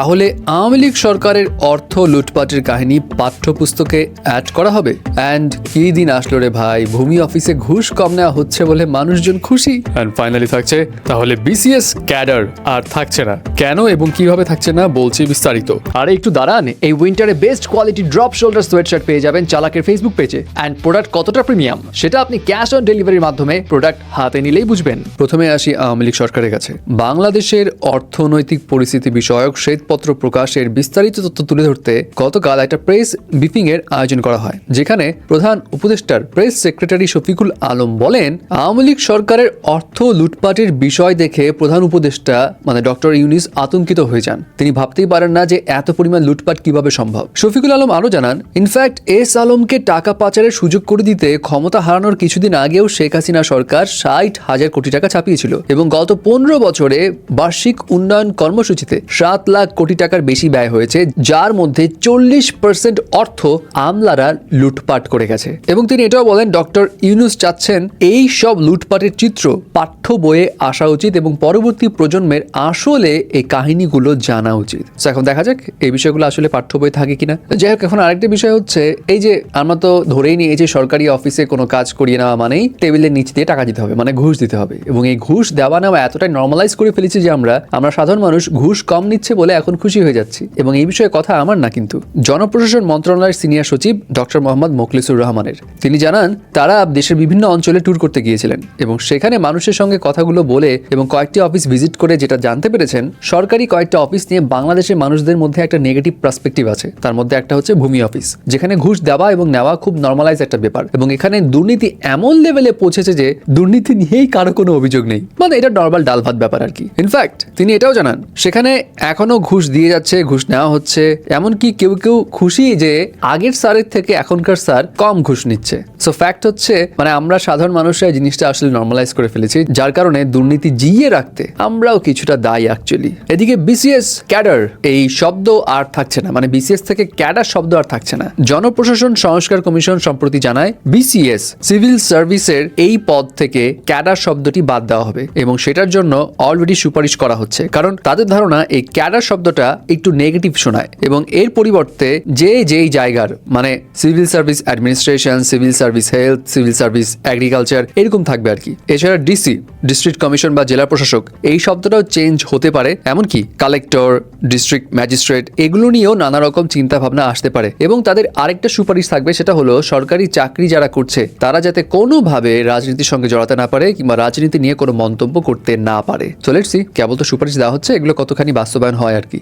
তাহলে আওয়ামী লীগ সরকারের অর্থ লুটপাটের কাহিনী পাঠ্যপুস্তকে অ্যাড করা হবে? অ্যান্ড কি দিন আসলো রে ভাই? ভূমি অফিসে ঘুষ কম নেওয়া হচ্ছে বলে মানুষজন খুশি? অ্যান্ড ফাইনালি থাকছে তাহলে বিসিএস ক্যাডার আর থাকছে না। কেন এবং কীভাবে থাকছে না বলছি বিস্তারিত। আর একটু দাঁড়ান এই উইন্টারে best quality drop shoulder sweatshirt পেয়ে যাবেন চালাকের ফেসবুক পেজে অ্যান্ড প্রোডাক্ট কতটা প্রিমিয়াম সেটা আপনি ক্যাশ অন ডেলিভারির মাধ্যমে প্রোডাক্ট হাতে নিলেই বুঝবেন। প্রথমে আসি আওয়ামী লীগ সরকারের কাছে। বাংলাদেশের অর্থনৈতিক পরিস্থিতি বিষয়ক শ্বেতপত্র প্রকাশের বিস্তারিত তথ্য তুলে ধরতে গতকাল একটা প্রেস ব্রিফিং এর আয়োজন করা হয়, যেখানে প্রধান উপদেষ্টার প্রেস সেক্রেটারি শফিকুল আলম বলেন, আওয়ামী লীগ সরকারের অর্থ লুটপাটের বিষয় দেখে প্রধান উপদেষ্টা মানে ডক্টর ইউনিস আতঙ্কিত হয়ে যান। তিনি ভাবতেই পারেন না যে এত পরিমাণ লুটপাট কীভাবে সম্ভব। শফিকুল আলম আরও জানান ইনফ্যাক্ট এস আলমকে টাকা পাচারের সুযোগ করে দিতে ক্ষমতা হারানোর কিছুদিন আগেও শেখ হাসিনা সরকার ষাট হাজার কোটি টাকা ছাপিয়েছিল এবং গত পনেরো বছরে বার্ষিক উন্নয়ন কর্মসূচিতে সাত লাখ কোটি টাকার বেশি ব্যয় হয়েছে, যার মধ্যে চল্লিশ পার্সেন্ট অর্থ আমলারা লুটপাট করে গেছে। এবং তিনি এটাও বলেন, ডক্টর ইউনুস চাচ্ছেন এই সব লুটপাটের চিত্র পাঠ্য বইয়ে আসা উচিত এবং পরবর্তী প্রজন্মের আসলে এই কাহিনীগুলো জানা উচিত। এখন দেখা যাক এই বিষয়গুলো আসলে পাঠ্য বই থাকে কিনা। যাই হোক, এখন আরেকটা বিষয় হচ্ছে, এই যে আমরা তো ধরেই এই যে সরকারি অফিসে কোনো কাজ করিয়ে নেওয়া মানেই টেবিলের নিচ দিয়ে টাকা দিতে হবে মানে ঘুষ দিতে হবে। এবং এই ঘুষ দেওয়া নেওয়া এতটাই নর্মালাইজ করে ফেলেছি যে আমরা আমরা সাধারণ মানুষ ঘুষ কম নিচ্ছে বলে এখন খুশি হয়ে যাচ্ছি। এবং এই বিষয়ে কথা আমার না কিন্তু। জনপ্রশাসন মন্ত্রণালয়ের সিনিয়র সচিব ডক্টর মোহাম্মদ মোখলিসুর রহমানের। তিনি জানান, তারা দেশের বিভিন্ন অঞ্চলে ট্যুর করতে গিয়েছিলেন এবং সেখানে মানুষের সঙ্গে কথাগুলো বলে এবং কয়েকটি অফিস ভিজিট করে যেটা জানতে পেরেছেন, সরকারি কয়েকটা অফিস নিয়ে বাংলাদেশের মানুষদের মধ্যে একটা নেগেটিভ পার্সপেক্টিভ আছে। তার মধ্যে একটা হচ্ছে ভূমি অফিস, যেখানে ঘুষ দেওয়া এবং নেওয়া খুব নর্মালাইজ একটা ব্যাপার। এবং এখানে দুর্নীতি এমন লেভেলে পৌঁছেছে যে দুর্নীতি নিয়েই কারও কোনো অভিযোগ নেই। মানে এটা নর্মাল ডাল ভাত ব্যাপার আর কি। ইনফ্যাক্ট তিনি এটাও জানান, সেখানে এখনও ঘুষ দিয়ে যাচ্ছে, ঘুষ নেওয়া হচ্ছে। এমনকি কেউ কেউ খুশি যে আগের স্যারের থেকে এখনকার স্যার কম ঘুষ নিচ্ছে। সো ফ্যাক্ট হচ্ছে মানে আমরা সাধারণ মানুষরা জিনিসটা আসলে নর্মালাইজ করে ফেলেছি, যার কারণে দুর্নীতি জিইয়ে রাখতে আমরাও কিছুটা দায়ী অ্যাকচুয়ালি এদিকে বিসিএস ক্যাডার, এই শব্দ আর থাকছে না মানে বিসিএস থেকে ক্যাডার শব্দ আর থাকছে না। জনপ্রশাসন সংস্কার কমিশন সম্প্রতি জানায় বিসিএস সিভিল সার্ভিসের এই পদ থেকে ক্যাডার শব্দটি বাদ দেওয়া হবে এবং সেটার জন্য অলরেডি সুপারিশ করা হচ্ছে। কারণ তাদের ধারণা, এই ক্যাডার শব্দটা একটু নেগেটিভ শোনায় এবং এর পরিবর্তে যে যেই জায়গার মানে civil service administration civil service health civil service agriculture এরকম থাকবে আর কি। এছাড়া ডিসি ডিস্ট্রিক্ট কমিশন বা জেলা প্রশাসক, এই শব্দটাও চেঞ্জ হতে পারে, এমনকি কালেক্টর ডিস্ট্রিক্ট ম্যাজিস্ট্রেট এগুলো নিয়েও নানা রকম চিন্তা ভাবনা আসতে পারে। এবং তাদের আরেকটা সুপারিশ থাকবে, সেটা হলো সরকারি চাকরি যারা করছে, তারা যাতে কোনোভাবে রাজনীতির সঙ্গে জড়াতে না পারে কিংবা রাজনীতি নিয়ে কোনো মন্তব্য করতে না পারে। চলে এসছি কেবল তো সুপারিশ দেওয়া হচ্ছে, এগুলো কতখানি বাস্তবায়ন হয় আর কি